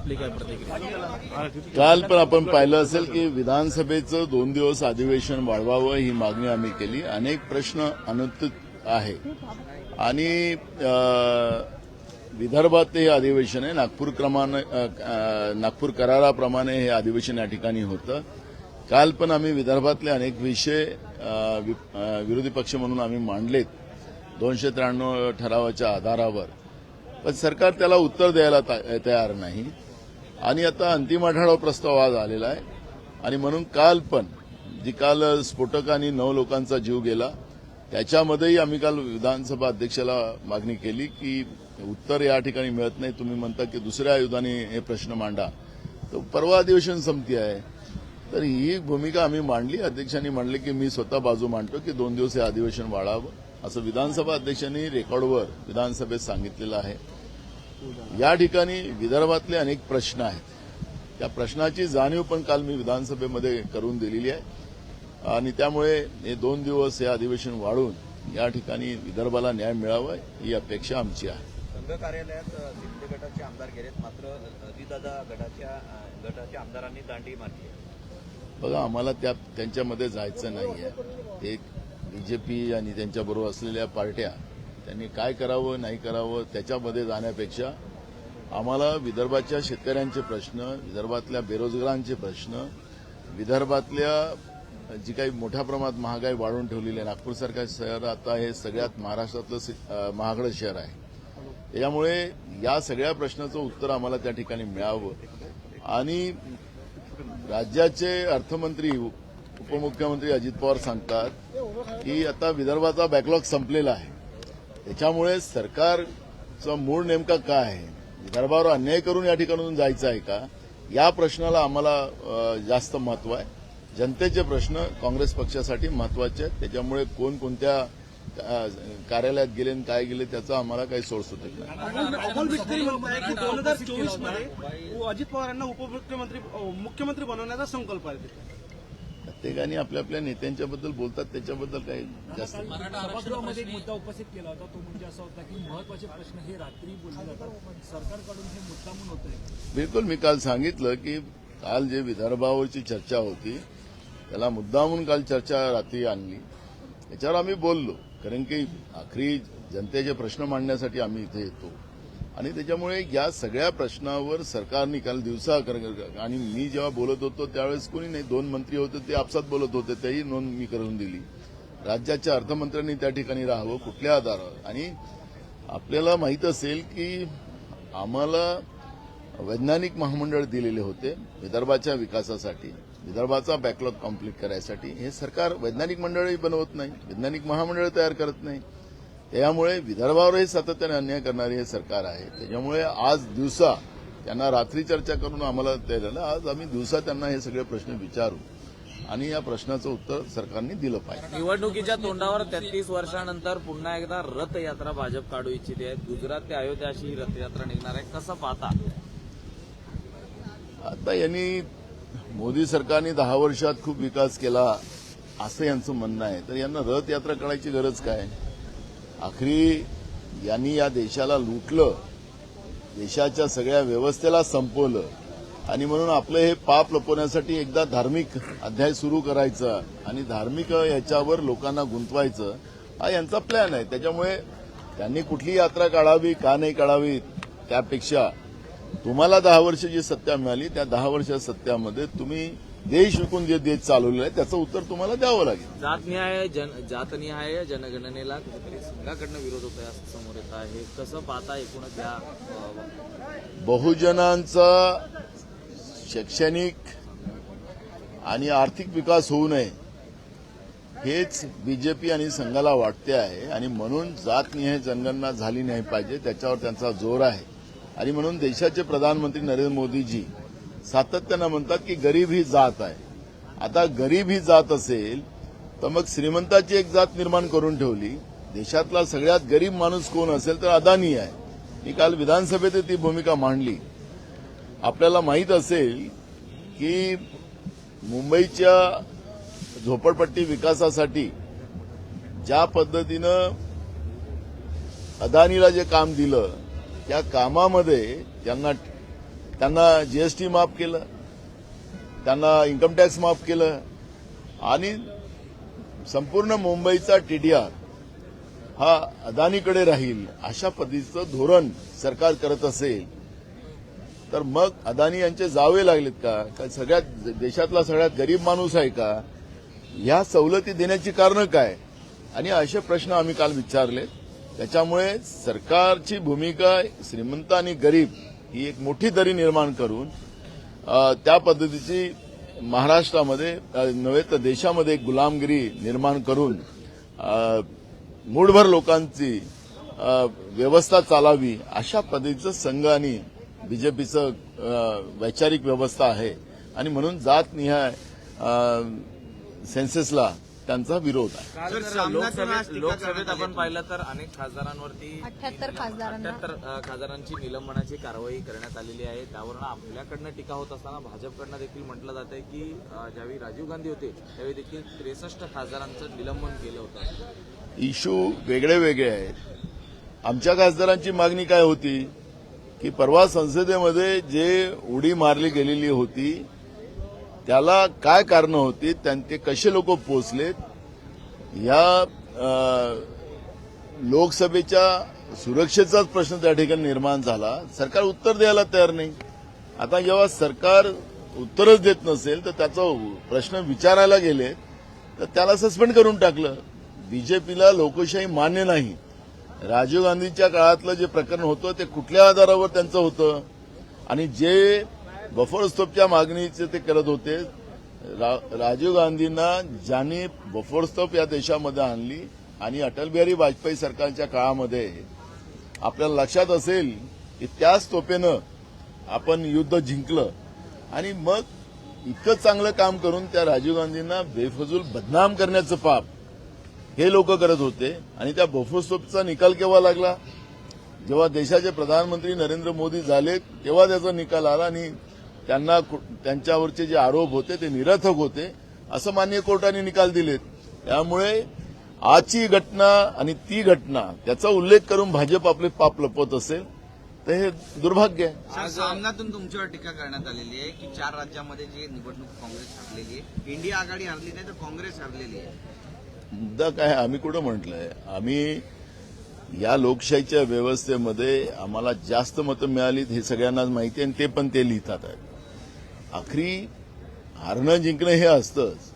आपली काय प्रतिक्रिया? काल पण आपण पाहिलं असेल की विधानसभेचं दोन दिवस अधिवेशन वाढवावं ही मागणी आम्ही केली. अनेक प्रश्न अनुत्त आहे. आणि विदर्भात हे अधिवेशन आहे. नागपूर क्रमाने नागपूर कराराप्रमाणे हे अधिवेशन या ठिकाणी होतं. काल पण आम्ही विदर्भातले अनेक विषय वि- विरोधी पक्ष म्हणून आम्ही मांडलेत. दोनशे त्र्याण्णव ठरावाच्या आधारावर. पण सरकार त्याला उत्तर द्यायला तयार नाही. आणि आता अंतिम आढावा प्रस्ताव आज आलेला आहे. आणि म्हणून काल पण जी काल स्फोटकांनी नऊ लोकांचा जीव गेला त्याच्यामध्येही आम्ही काल विधानसभा अध्यक्षाला मागणी केली की उत्तर या ठिकाणी मिळत नाही. तुम्ही म्हणता की दुसऱ्या आयुधाने हे प्रश्न मांडा. तर परवा अधिवेशन संपती आहे. तर ही भूमिका आम्ही मांडली. अध्यक्षांनी मांडली की मी स्वतः बाजू मांडतो की दोन दिवस हे अधिवेशन वाढावं असं विधानसभा अध्यक्षांनी रेकॉर्डवर विधानसभेत सांगितलेलं आहे. या ठिकाणी विदर्भातले अनेक प्रश्न आहेत. त्या प्रश्नाची जाणीव पण काल मी विधानसभेमध्ये करून दिलेली आहे. आणि त्यामुळे हे दोन दिवस हे अधिवेशन वाढून या ठिकाणी विदर्भाला न्याय मिळावा ही अपेक्षा आमची आहे. संघ कार्यालयात शिंदे गटाचे आमदार गेलेत मात्र अजितदादा गटाच्या गटाच्या आमदारांनी दांडी मारली. बघा आम्हाला त्या त्यांच्यामध्ये जायचं नाही आहे ते बीजेपी आणि त्यांच्याबरोबर असलेल्या पार्ट्या त्यांनी काय करावं नाही करावं त्याच्यामध्ये जाण्यापेक्षा आम्हाला विदर्भाच्या शेतकऱ्यांचे प्रश्न विदर्भातल्या बेरोजगारांचे प्रश्न विदर्भातल्या जी काही मोठ्या प्रमाणात महागाई वाढवून ठेवलेली आहे नागपूरसारखं शहर आता हे सगळ्यात महाराष्ट्रातलं महागडं शहर आहे. त्यामुळे या सगळ्या प्रश्नाचं उत्तर आम्हाला त्या ठिकाणी मिळावं. आणि राज्याचे अर्थमंत्री उपमुख्यमंत्री अजित पवार सांगतात की आता विदर्भाचा बॅकलॉग संपलेला आहे. त्याच्यामुळे सरकारचा मूळ नेमका काय? आहे विदर्भावर अन्याय करून या ठिकाणातून जायचं आहे का? या प्रश्नाला आम्हाला जास्त महत्त्व आहे. जनतेचे प्रश्न काँग्रेस पक्षासाठी महत्त्वाचे आहेत. त्याच्यामुळे कोण कोणत्या कार्यालयात गेले आणि काय गेले त्याचा आम्हाला काही सोडसुटत नाही. की दोन हजार चोवीसमध्ये अजित पवारांना उपमुख्यमंत्री मुख्यमंत्री बनवण्याचा संकल्प आहे. प्रत्येकाने आपल्या आपल्या नेत्यांच्याबद्दल बोलतात त्याच्याबद्दल काही जास्त सभागृहामध्ये एक मुद्दा उपस्थित केला होता. तो म्हणजे असा होता की महत्त्वाचे प्रश्न हे रात्री बोलले जातात. सरकारकडून हे मुद्दामून होत आहे बिलकुल मी काल सांगितलं की काल जे विदर्भावरची चर्चा होती त्याला मुद्दामून काल चर्चा रात्री आणली. त्याच्यावर आम्ही बोललो. कारण की आखरी जनतेचे प्रश्न मांडण्यासाठी आम्ही इथे येतो. आणि त्याच्यामुळे या सगळ्या प्रश्नावर सरकारने काल दिवसा आणि मी जेव्हा बोलत होतो त्यावेळेस कोणी नाही. दोन मंत्री होते ते आपसात बोलत होते तेही नोंद मी करून दिली. राज्याच्या अर्थमंत्र्यांनी त्या ठिकाणी राहावं कुठल्या आधारावर. आणि आपल्याला माहीत असेल की आम्हाला वैज्ञानिक महामंडळ दिलेले होते विदर्भाच्या विकासासाठी विदर्भाचा बॅकलॉग कंप्लीट करायसाठी. हे सरकार वैज्ञानिक मंडळही बनवत नाही वैज्ञानिक महामंडळ तयार करत नाही. त्यामुळे विदर्भावरही सातत्याने अन्याय करणारे हे सरकार आहे. त्याच्यामुळे आज दिवसा त्यांना रात्री चर्चा करून आम्हाला ते झालं. आज आम्ही दिवसा त्यांना हे सगळे प्रश्न विचारू आणि या प्रश्नाचं उत्तर सरकारने दिलं पाहिजे. निवडणुकीच्या तोंडावर तेहतीस वर्षानंतर पुन्हा एकदा रथयात्रा भाजप काढू इच्छिते आहे गुजरात ते अयोध्या अशी ही रथयात्रा निघणार आहे. कसं पाहता? आता यांनी मोदी सरकारने दहा वर्षात खूप विकास केला असं यांचं म्हणणं आहे. तर यांना रथयात्रा काढायची गरज काय? आखरी यांनी या देशाला लुटलं देशाच्या सगळ्या व्यवस्थेला संपवलं. आणि म्हणून आपलं हे पाप लपवण्यासाठी एकदा धार्मिक अध्याय सुरू करायचा आणि धार्मिक याच्यावर लोकांना गुंतवायचं हा यांचा प्लॅन आहे. त्याच्यामुळे त्यांनी कुठली यात्रा काढावी का नाही काढावी त्यापेक्षा तुम्हाला दहा वर्ष जी सत्ता मिळाली त्या दहा वर्ष सत्यामध्ये तुम्ही देश विकून जे देश चालवलेला आहे त्याचं उत्तर तुम्हाला द्यावं लागेल. जातनिहाय जन जातनिहाय जनगणनेला कुठेतरी संघाकडनं विरोध होत आहे असं समोर येत आहे. कसं पाहता एकूणच या बहुजनांचा शैक्षणिक आणि आर्थिक विकास होऊ नये हेच बीजेपी आणि संघाला वाटते आहे. आणि म्हणून जातनिहाय जनगणना झाली नाही पाहिजे त्याच्यावर त्यांचा जोर आहे. आणि म्हणून देशाचे प्रधानमंत्री नरेंद्र मोदीजी सातत्यानं म्हणतात की गरीब ही जात आहे. आता गरीब ही जात असेल तर मग श्रीमंताची एक जात निर्माण करून ठेवली. देशातला सगळ्यात गरीब माणूस कोण असेल तर अदानी आहे. मी काल विधानसभेत ती भूमिका मांडली. आपल्याला माहीत असेल की मुंबईच्या झोपडपट्टी विकासासाठी ज्या पद्धतीनं अदानीला जे काम दिलं त्या कामामध्ये त्यांना त्यांना जीएसटी माफ केलं त्यांना इन्कम टॅक्स माफ केलं आणि संपूर्ण मुंबईचा टीडीआर हा अदानीकडे राहील अशा पद्धतीचं धोरण सरकार करत असेल तर मग अदानी यांचे जावे लागलेत का? का सगळ्यात देशातला सगळ्यात गरीब माणूस आहे का? ह्या सवलती देण्याची कारणं काय? आणि असे प्रश्न आम्ही काल विचारले त्याच्यामुळे सरकारची भूमिका श्रीमंत आणि गरीब ही एक मोठी दरी निर्माण करून त्या पद्धतीची महाराष्ट्रामध्ये नव्हे तर देशामध्ये एक गुलामगिरी निर्माण करून अ, मूठभर लोकांची व्यवस्था चालावी अशा पद्धतीचं संघ आणि बीजेपीचं वैचारिक व्यवस्था आहे. आणि म्हणून जात निहाय सेन्सेसला त्यांचा विरोध आहे लोकसभेत लोकसभेत आपण. पाहिलं तर अनेक खासदारांवरती 78 खासदारांना. अठ्याहत्तर खासदारांची निलंबनाची कारवाई करण्यात आलेली आहे त्यावरून आपल्याकडनं टीका होत असताना भाजपकडनं देखील म्हटलं जात आहे की अं, ज्यावेळी राजीव गांधी होते त्यावेळी देखील त्रेसष्ट खासदारांचं निलंबन केलं होतं इश्यू वेगळे वेगळे आहेत आमच्या खासदारांची मागणी काय होती की परवा संसदेमध्ये जे उडी मारली गेलेली होती त्याला काय कारणं होती त्यांचे कसे लोक पोचलेत या लोकसभेच्या सुरक्षेचाच प्रश्न त्या ठिकाणी निर्माण झाला. सरकार उत्तर द्यायला तयार नाही. आता जेव्हा सरकार उत्तरच देत नसेल तर त्याचा प्रश्न विचारायला गेले तर त्याला सस्पेंड करून टाकलं. बीजेपीला लोकशाही मान्य नाही. राजीव गांधीच्या काळातलं जे प्रकरण होतं ते कुठल्या आधारावर त्यांचं होतं? आणि जे बफर स्टॉपच्या मागणीचे ते करत होते. रा- राजीव गांधींना ज्यांनी बफर स्टॉप या देशामध्ये आणली आणि अटल बिहारी वाजपेयी सरकारच्या काळामध्ये आपल्याला लक्षात असेल की त्याच स्तोपेनं आपण युद्ध जिंकलं. आणि मग इतकं चांगलं काम करून त्या राजीव गांधींना बेफजूल बदनाम करण्याचं पाप हे लोक करत होते. आणि त्या बफोस्टोपचा निकाल केव्हा लागला? जेव्हा देशाचे प्रधानमंत्री नरेंद्र मोदी झाले तेव्हा त्याचा निकाल आला आणि त्यांना त्यांच्यावरचे जे आरोप होते ते निरर्थक होते. असं मान्य कोर्टाने निकाल दिलेत. त्यामुळे आजची घटना आणि ती घटना त्याचा उल्लेख करून भाजप आपले पाप लपवत असेल तर हे दुर्भाग्य आहे. सामनातून तुमच्यावर टीका करण्यात आलेली आहे की चार राज्यामध्ये जी निवडणूक काँग्रेस हरलेली आहे इंडिया आघाडी हरली नाही तर काँग्रेस हरलेली आहे. मुद्दा काय? आम्ही कुठं म्हटलंय? आम्ही या लोकशाहीच्या व्यवस्थेमध्ये आम्हाला जास्त मतं मिळालीत हे सगळ्यांनाच माहिती आहे आणि ते पण ते लिहितात आहेत आखरी हारणं जिंकणं हे असतंच.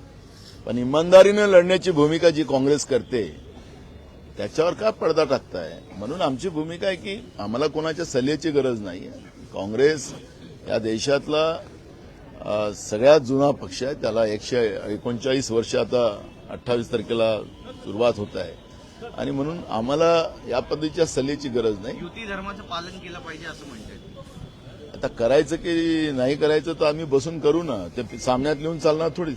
पण इमानदारीनं लढण्याची भूमिका जी काँग्रेस करते त्याच्यावर का पडदा टाकताय? म्हणून आमची भूमिका आहे की आम्हाला कोणाच्या सल्ल्याची गरज नाही काँग्रेस या देशातला सगळ्यात जुना पक्ष आहे. त्याला एकशे एकोणचाळीस वर्ष आता अठ्ठावीस तारखेला सुरुवात होत आहे. आणि म्हणून आम्हाला या पद्धतीच्या सल्ल्याची गरज नाही. युती धर्माचं पालन केलं पाहिजे असं म्हणतात आता करायचं की नाही करायचं तर आम्ही बसून करू ना. ते सामन्यात लिहून चालणार थोडी.